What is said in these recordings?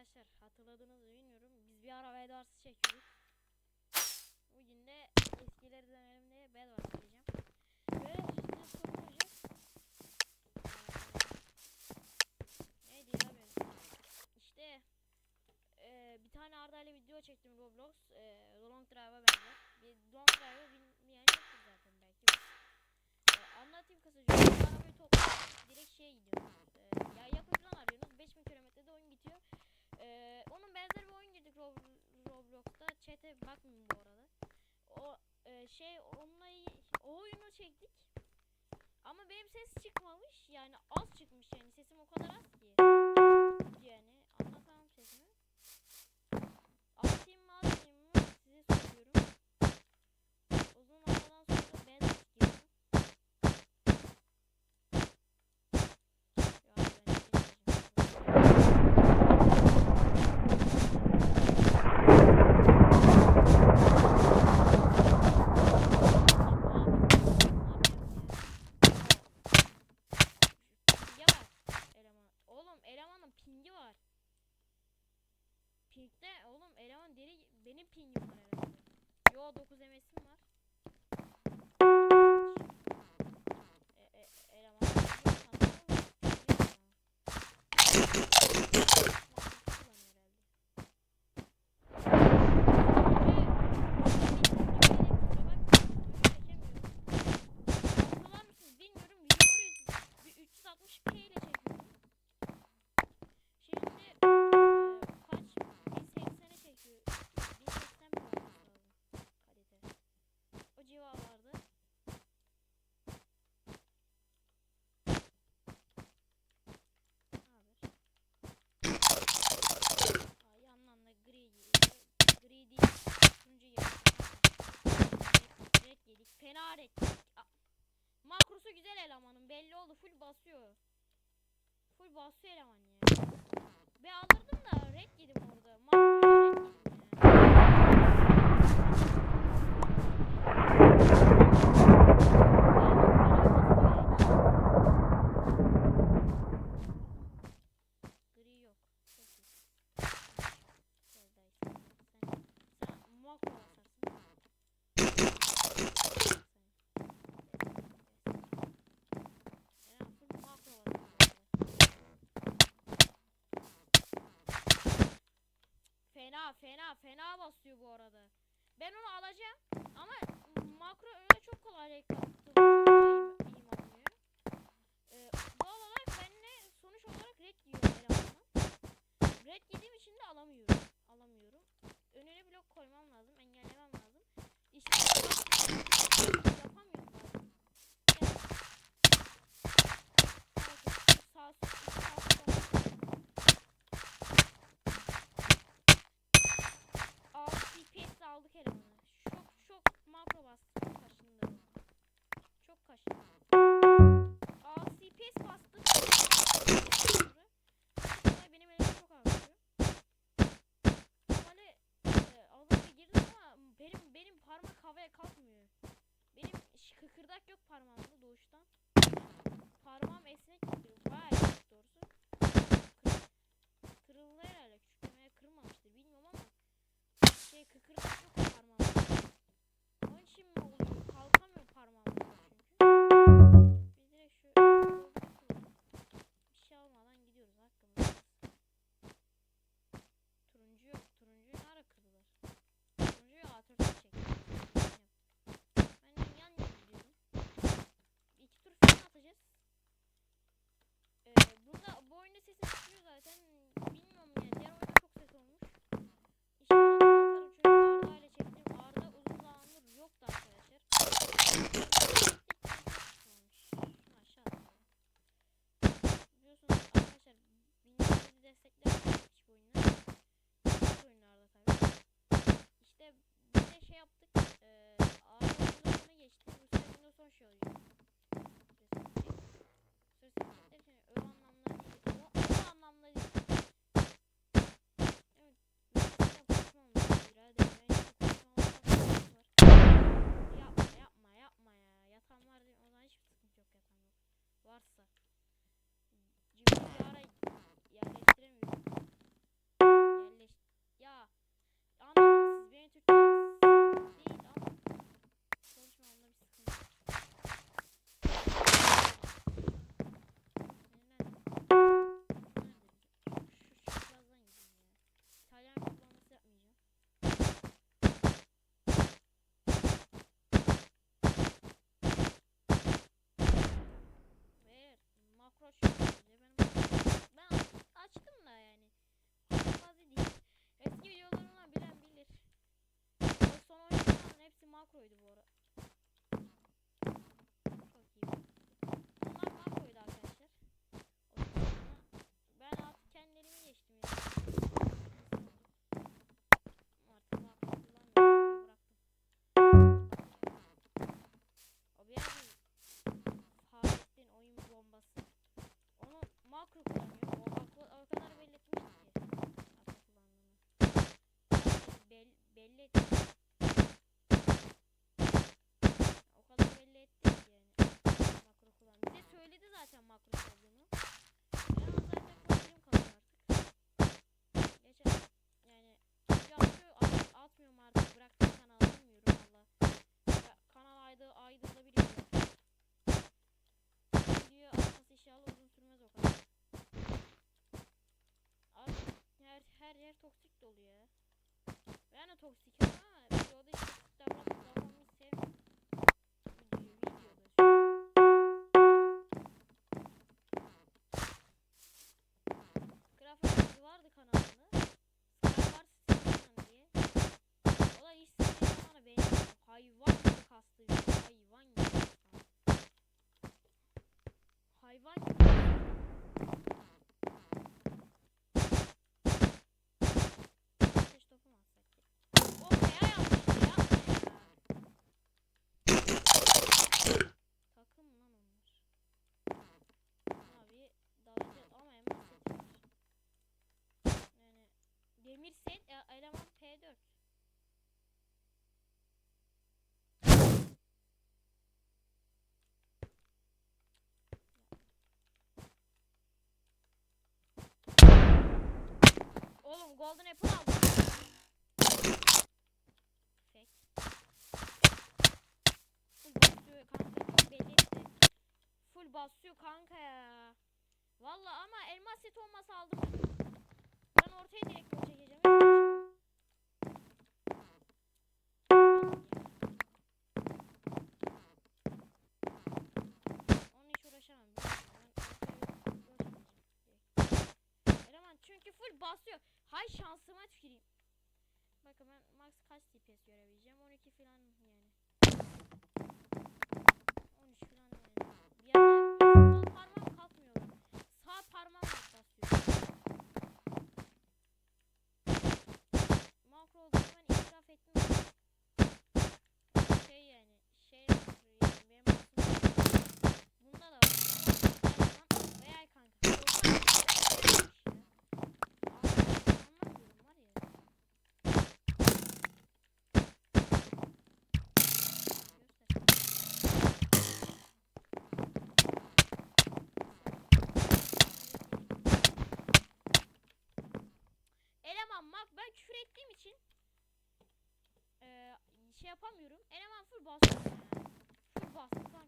Arkadaşlar hatırladınız mı bilmiyorum. Biz bir ara Bedwars'ı çekiyorduk. Bugün de eskileri dönelim diye Bedwars çekeceğim. Ve üstüne sorulacak. Ee, neydi ya benim? İşte e, bir tane Arda ile video çektim Roblox. E, long Drive'a benzer. Bir Long Drive'ı bilmeyen yoktur zaten belki. E, anlatayım kısaca. Arabayı topladım. Direkt şeye gidiyorum. chat'e bakmayın bu arada. O e, şey onunla o oyunu çektik. Ama benim ses çıkmamış. Yani az çıkmış yani sesim o kadar az ki. Pink'te oğlum eleman deri benim pingim var herhalde. Yo 9 MS'im var. güzel elemanım belli oldu full basıyor. Full basıyor eleman ya. Ve alırdım da red yedim orada. Mal fena fena basıyor bu arada. Ben onu alacağım ama makro öyle çok kolay reklam toksik dolu ya. Ben de toksik ama videoda hiç toksik demir set e- eleman P4. Oğlum Golden Apple aldım. Fake. Full basıyor kanka belli etti. Full basıyor kanka ya. Valla ama elmas set olmasa aldım. Ortaya direkt gol çekeceğim. Çünkü full basıyor. Hay şansıma tüküreyim. Bakın ben max kaç DPS görebileceğim? 12 falan yani. Full bastı. ya. Full bastı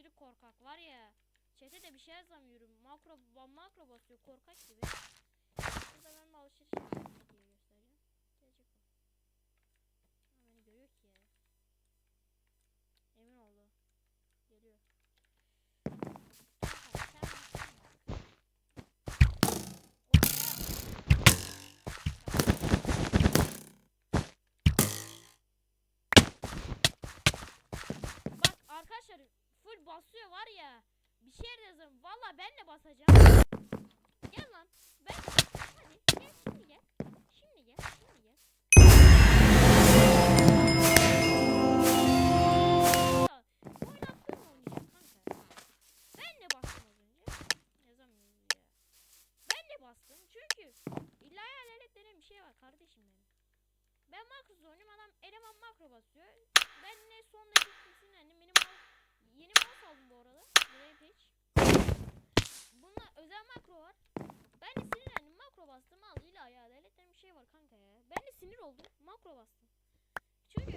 Aşırı korkak var ya. Çete de bir şey yazamıyorum. Makro makro basıyor korkak gibi. Burada ben bir alışveriş yapayım diye göstereceğim. Gelecek o. Ama beni görüyor ki ya. Emin oldu. Geliyor. Kanka, sen misin bak. Bak arkadaşlar full basıyor var ya. Bir şey yazarım. Valla ben de basacağım. Gel lan. Ben. Hadi gel şimdi gel. Şimdi gel. Şimdi gel. Çünkü illa hayalet denen bir şey var kardeşim benim. Ben makro oynuyorum adam eleman makro basıyor. Ben ne son dakika sinirlendim. Benim mouse, yeni mouse aldım bu arada. Rampage. Bununla özel makro var. Ben de sinirlendim makro bastım al illa hayalet denen bir şey var kanka ya. Ben de sinir oldum makro bastım. Çünkü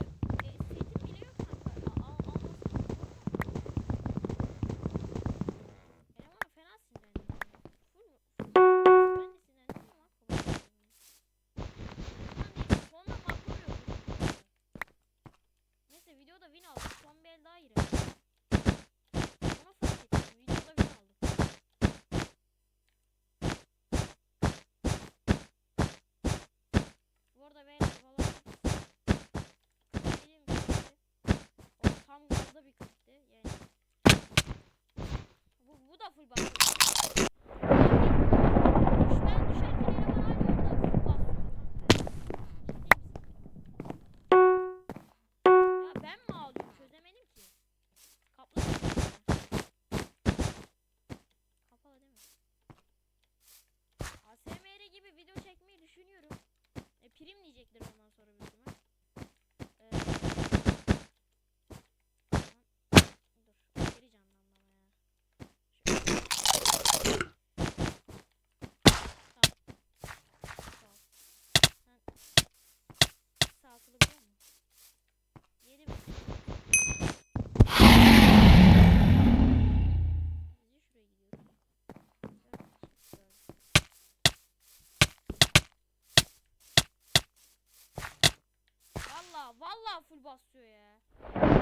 Vallahi full basıyor ya.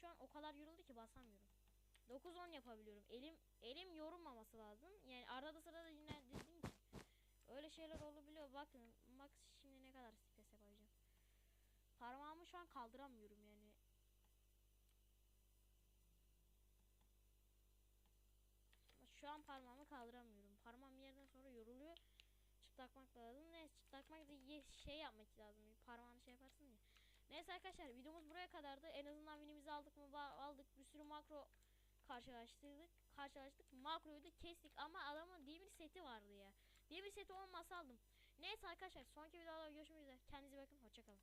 Şu an o kadar yoruldu ki basamıyorum. 9-10 yapabiliyorum. Elim elim yorulmaması lazım. Yani arada sırada yine dediğim gibi öyle şeyler olabiliyor. Bakın max şimdi ne kadar stres yapacağım. Parmağımı şu an kaldıramıyorum yani. Şu an parmağımı kaldıramıyorum. Parmağım bir yerden sonra yoruluyor. Çıtlatmak lazım. Ne çıtlatmak da şey yapmak lazım. Parmağını şey yaparsın ya. Neyse arkadaşlar videomuz buraya kadardı. En azından winimizi aldık mı aldık. Bir sürü makro karşılaştırdık. Karşılaştık. Makroyu da kestik ama adamın demir seti vardı ya. Demir seti olmasa aldım. Neyse arkadaşlar sonraki videolarda görüşmek üzere. Kendinize bakın. Hoşçakalın.